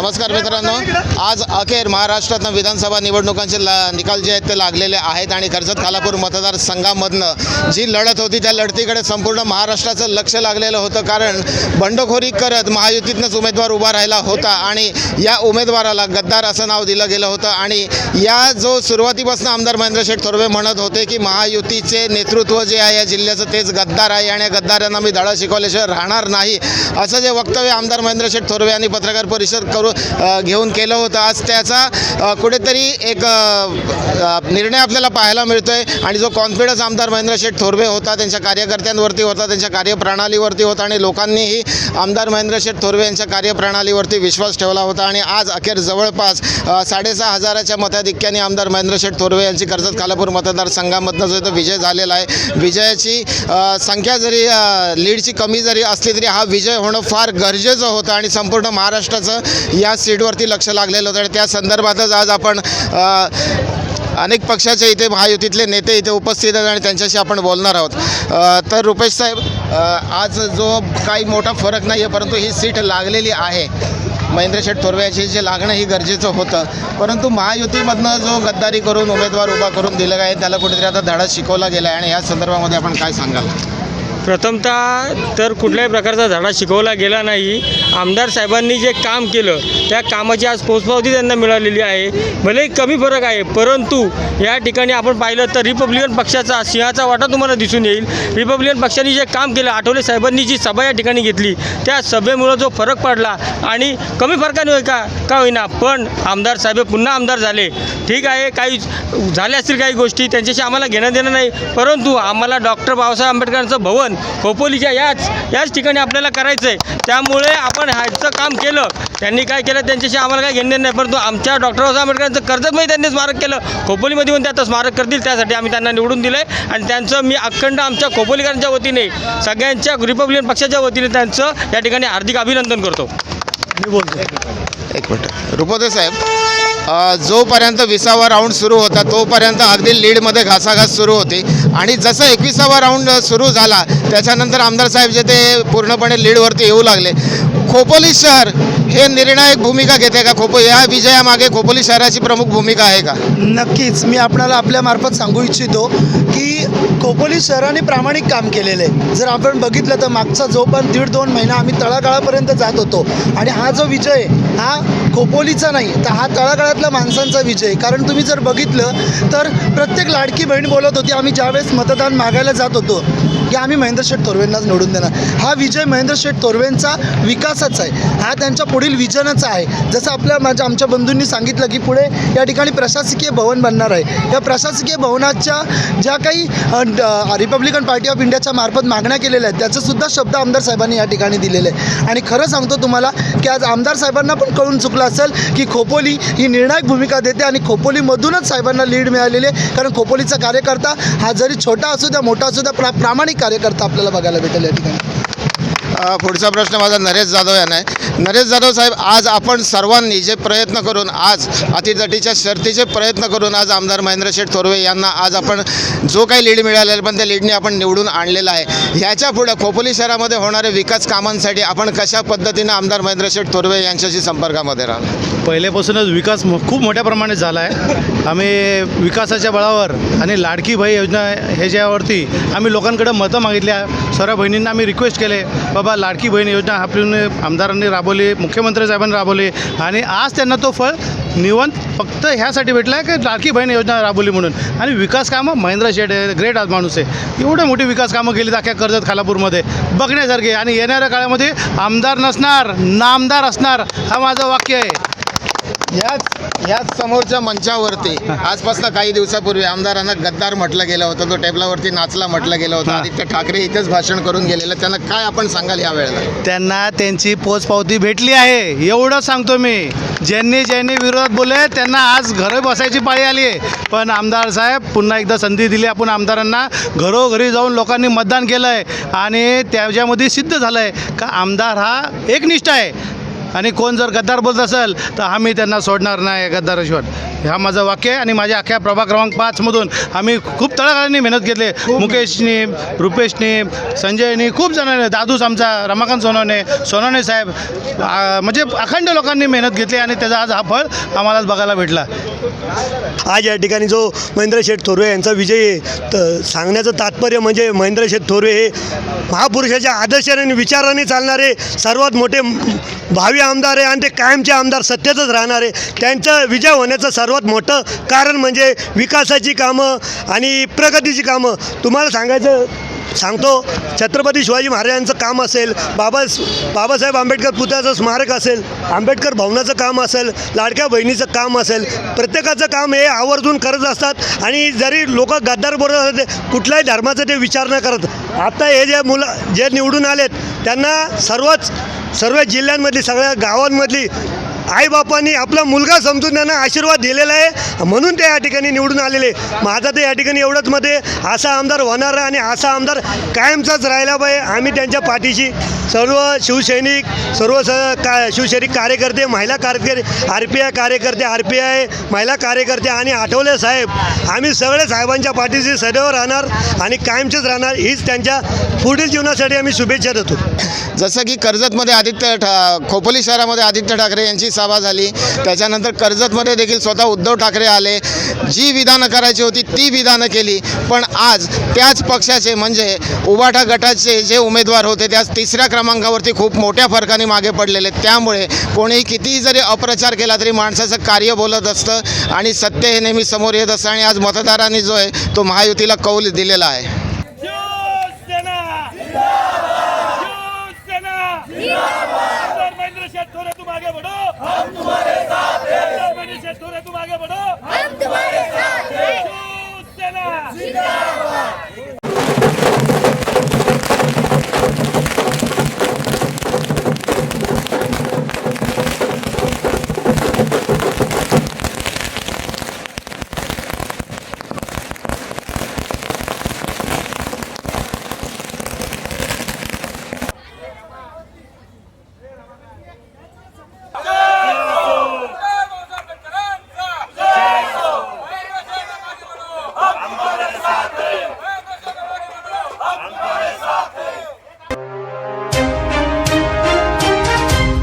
नमस्कार मित्रांनो. आज अखेर महाराष्ट्रातनं विधानसभा निवडणुकांचे ला निकाल जे आहेत ते लागलेले आहेत आणि कर्जत खालापूर मतदारसंघामधनं जी लढत होती त्या लढतीकडे संपूर्ण महाराष्ट्राचं लक्ष लागलेलं होतं. कारण बंडखोरी करत महायुतीतनंच उमेदवार उभा राहिला होता आणि या उमेदवाराला गद्दार असं नाव दिलं गेलं होतं. आणि या जो सुरुवातीपासून आमदार महेंद्र शेठ थोरवे म्हणत होते की महायुतीचे नेतृत्व जे आहे या जिल्ह्याचं तेच गद्दार आहे आणि या गद्दारांना मी धडा शिकवल्याशिवाय राहणार नाही. असं जे वक्तव्य आमदार महेंद्र शेठ थोरवे यांनी पत्रकार परिषद करू घेऊन केलं होतं. आज त्याचा कुठेतरी एक निर्णय आपल्याला पाहायला मिळतो आहे आणि जो कॉन्फिडन्स आमदार महेंद्र शेठ थोरवे होता त्यांच्या कार्यकर्त्यांवरती होता त्यांच्या कार्यप्रणालीवरती होता आणि लोकांनीही आमदार महेंद्र शेठ थोरवे यांच्या कार्यप्रणालीवरती विश्वास ठेवला होता आणि आज अखेर जवळपास साडेसहा हजाराच्या मताधिक्याने आमदार महेंद्र शेठ थोरवे यांची कर्जत खालापूर मतदारसंघामधनं जो तो विजय झालेला आहे. विजयाची संख्या जरी लीडची कमी जरी असली तरी हा विजय होणं फार गरजेचं होतं आणि संपूर्ण महाराष्ट्राचं या सीटवरती लक्ष लागलेलं होतं आणि त्या संदर्भातच आज आपण अनेक पक्षाचे इथे महायुतीतले नेते इथे उपस्थित आहेत आणि त्यांच्याशी आपण बोलणार आहोत. तर रुपेश साहेब आज जो काही मोठा फरक नाही आहे परंतु ही सीट लागलेली आहे. महेंद्र शेठ थोरवे यांची जे लागणं ही गरजेचं होतं. परंतु महायुतीमधनं जो गद्दारी करून उमेदवार उभा करून दिलं आहे त्याला कुठेतरी आता धडा शिकवला गेला आहे आणि या संदर्भामध्ये आपण काय सांगाल? प्रथमतः तर कुठल्याही प्रकारचा धडा शिकवला गेला नाही. आमदार साहेबांनी जे काम केलं त्या कामाची आज पोचपावती त्यांना मिळालेली आहे. भले कमी फरक आहे परंतु या ठिकाणी आपण पाहिलं तर रिपब्लिकन पक्षाचा सिंहाचा वाटा तुम्हाला दिसून येईल. रिपब्लिकन पक्षाने जे काम केलं आठवले साहेबांनी जी सभा या ठिकाणी घेतली त्या सभेमुळं जो फरक पडला आणि कमी फरकाने होय का? का होईना पण आमदार साहेब पुन्हा आमदार झाले. ठीक आहे काही झाल्या असतील काही गोष्टी त्यांच्याशी आम्हाला घेणं देणं नाही परंतु आम्हाला डॉक्टर बाबासाहेब आंबेडकरांचं भवन खोपोलीच्या याच याच ठिकाणी आपल्याला करायचं आहे त्यामुळे आपण ह्याचं काम केलं. त्यांनी काय केलं? त्यांच्याशी आम्हाला काय घेणं नाही. परंतु आमच्या डॉक्टर बाबासाहेब आंबेडकरांचं कर्जतमध्ये त्यांनी स्मारक केलं. खोपोलीमध्ये येऊन त्याचं स्मारक करतील. त्यासाठी आम्ही त्यांना निवडून दिलं आहे आणि त्यांचं मी अखंड आमच्या खोपोलीकरांच्या वतीने सगळ्यांच्या रिपब्लिकन पक्षाच्या वतीने त्यांचं या ठिकाणी हार्दिक अभिनंदन करतो. मी बोलतो. एक मिनिट. रुपोदे साहेब जोपर्यंत विसावा राऊंड सुरू होता तोपर्यंत अगदी लीडमध्ये घासाघास सुरू होती. आणि जसं एकविसावा राऊंड सुरू झाला त्याच्यानंतर आमदार साहेब जे ते पूर्णपणे लीडवरती येऊ लागले. खोपोली शहर हे निर्णायक भूमिका घेते का? खोपो या विजयामागे खोपोली शहराची प्रमुख भूमिका आहे का? नक्कीच. मी आपणाला आपल्यामार्फत सांगू इच्छितो की खोपोली शहराने प्रामाणिक काम केलेलं आहे. जर आपण बघितलं तर मागचा जो पण दीड दोन महिना आम्ही तळागाळापर्यंत जात होतो आणि हा जो विजय हा खोपोलीचा नाही तर हा तळागाळातल्या माणसांचा विजय कारण तुम्ही जर बघितलं तर प्रत्येक लाडकी बहीण बोलत होती आम्ही ज्यावेळेस मतदान मागायला जात होतो की आम्ही महेंद्र शेठ थोरवेंनाच निवडून देणार. हा विजय महेंद्र शेठ थोरवेंचा विकासाचा आहे. हा त्यांच्या पुढील विजनच आहे. जसं आपल्या माझ्या आमच्या बंधूंनी सांगितलं की पुढे या ठिकाणी प्रशासकीय भवन बनणार आहे. या प्रशासकीय भवनाच्या ज्या काही रिपब्लिकन पार्टी ऑफ इंडियाच्या मार्फत मागण्या केलेल्या आहेत त्याचंसुद्धा शब्द आमदार साहेबांनी या ठिकाणी दिलेले आहे आणि खरं सांगतो तुम्हाला की आज आमदार साहेबांना पण कळून चुकलं असेल की खोपोली ही निर्णायक भूमिका देते आणि खोपोलीमधूनच साहेबांना लीड मिळालेली आहे. कारण खोपोलीचा कार्यकर्ता हा जरी छोटा असू द्या मोठा असू द्या प्रा प्रामाणिक कार्यकर्ता आपल्याला बघायला भेटेल या ठिकाणी. पुढचा प्रश्न माझा नरेश जाधव यांना आहे. नरेश जाधव साहेब आज आपण सर्वांनी जे प्रयत्न करून आज अतितटीच्या शर्तीचे प्रयत्न करून आज आमदार महेंद्र शेठ थोरवे यांना आज आपण जो काही लीड मिळालेला पण त्या लीडने आपण निवडून आणलेला आहे. ह्याच्या पुढं खोपोली शहरामध्ये होणाऱ्या विकास कामांसाठी आपण कशा पद्धतीनं आमदार महेंद्र शेठ थोरवे यांच्याशी संपर्कामध्ये राहणार? पहिल्यापासूनच विकास खूप मोठ्या प्रमाणात झाला आहे. आम्ही विकासाच्या बळावर आणि लाडकी भाई योजना ह्याच्यावरती आम्ही लोकांकडे मतं मागितल्या. सर्व बहिणींना आम्ही रिक्वेस्ट केले बाबा लाडकी बहीण योजना आपण आमदारांनी राबवली मुख्यमंत्री साहेबांनी राबवली आणि आज त्यांना तो फळ निवंत फक्त ह्यासाठी भेटला आहे की लाडकी बहीण योजना राबवली म्हणून. आणि विकास कामं महेंद्र शेठ ग्रेट आज माणूस आहे. एवढे मोठी विकास कामं केली अख्ख्या कर्जत खालापूरमध्ये. बघण्यासारखे आणि येणाऱ्या काळामध्ये आमदार नसणार नामदार असणार हा माझं वाक्य आहे. याच याच समोरच्या मंचावरती आजपासून काही दिवसापूर्वी आमदारांना गद्दार म्हटलं गेलं होतं तो टेबलावरती नाचला म्हटलं गेलं होतं आदित्य ठाकरे इथेच भाषण करून गेलेलं. त्यांना काय आपण सांगाल या वेळेला? त्यांना त्यांची पोचपावती भेटली आहे. एवढं सांगतो मी. ज्यांनी ज्यांनी विरोधात बोलले त्यांना आज घरी बसायची पाळी आली आहे. पण आमदार साहेब पुन्हा एकदा संधी दिली आपण आमदारांना. घरोघरी जाऊन लोकांनी मतदान केलं आहे आणि त्याच्यामध्ये सिद्ध झालं आहे का आमदार हा एकनिष्ठ आहे. आणि कोण जर गद्दार बोलत असेल तर आम्ही त्यांना सोडणार नाही गद्दाराशिवाय हा माझं वाक्य आहे आणि माझ्या अख्ख्या प्रभाग क्रमांक पाचमधून आम्ही खूप तळागाळांनी मेहनत घेतली. मुकेशनी रुपेशनी संजयनी खूप जणांनी दादूस आमचा रमाकांत सोनवणे सोनवणे साहेब म्हणजे अखंड लोकांनी मेहनत घेतली आणि त्याचा आज हा फळ आम्हाला बघायला भेटला. आज या ठिकाणी जो महेंद्र शेठ थोरवे यांचा विजय आहे तर सांगण्याचं तात्पर्य म्हणजे महेंद्र शेठ थोरवे हे महापुरुषाच्या आदर्शाने आणि विचाराने चालणारे सर्वात मोठे भावी आमदार आहे आणि ते कायमचे आमदार सत्तेतच आहे त्यांचा विजय होण्याचं सर्वात मोठं कारण म्हणजे विकासाची कामं आणि प्रगतीची कामं. तुम्हाला सांगायचं सांगतो छत्रपती शिवाजी महाराजांचं काम असेल बाबा बाबासाहेब आंबेडकर पुतळ्याचं स्मारक असेल आंबेडकर भवनाचं काम असेल लाडक्या बहिणीचं काम असेल प्रत्येकाचं काम हे आवर्जून करत असतात आणि जरी लोक गद्दार बोलत असतात कुठल्याही धर्माचं ते विचार न करत. आता हे जे मुलं जे निवडून आलेत त्यांना सर्वच सर्व जिल्ह्यांमधली सगळ्या गावांमधली आईबापांनी आपला मुलगा समजून त्यांना आशीर्वाद दिलेला आहे. म्हणून ते या ठिकाणी निवडून आलेले माझा तर या ठिकाणी एवढंच मध्ये असा आमदार होणार आणि असा आमदार कायमचाच राहिला पाहिजे. आम्ही त्यांच्या पाठीशी सर्व शिवसैनिक सर्व स का शिवसैनिक कार्यकर्ते महिला कार्यकर्ते आर पी आय कार्यकर्ते आर पी आय महिला कार्यकर्ते आणि आठवले साहेब आम्ही सगळे साहेबांच्या पाठीशी सदैव राहणार आणि कायमचेच राहणार. हीच त्यांच्या पुढील जीवनासाठी आम्ही शुभेच्छा देतो. जसं की कर्जतमध्ये आदित्य ठा खोपोली शहरामध्ये आदित्य ठाकरे यांची सभा झाली. त्याच्यानंतर कर्जतमध्ये देखील स्वतः उद्धव ठाकरे आले. जी विधानं करायची होती ती विधानं केली. पण आज त्याच पक्षाचे म्हणजे उबाठा गटाचे जे उमेदवार होते त्या तिसऱ्या क्रमांकावरती खूप मोठ्या फरकाने मागे पडलेले. त्यामुळे कोणीही कितीही जरी अप्रचार केला तरी माणसाचं कार्य बोलत असतं आणि सत्य हे नेहमी समोर येत असतं. आणि आज मतदारांनी जो आहे तो महायुतीला कौल दिलेला आहे. महेंद्र शेठ थोड़े तुम आगे बढ़ो हम तुम्हारे साथ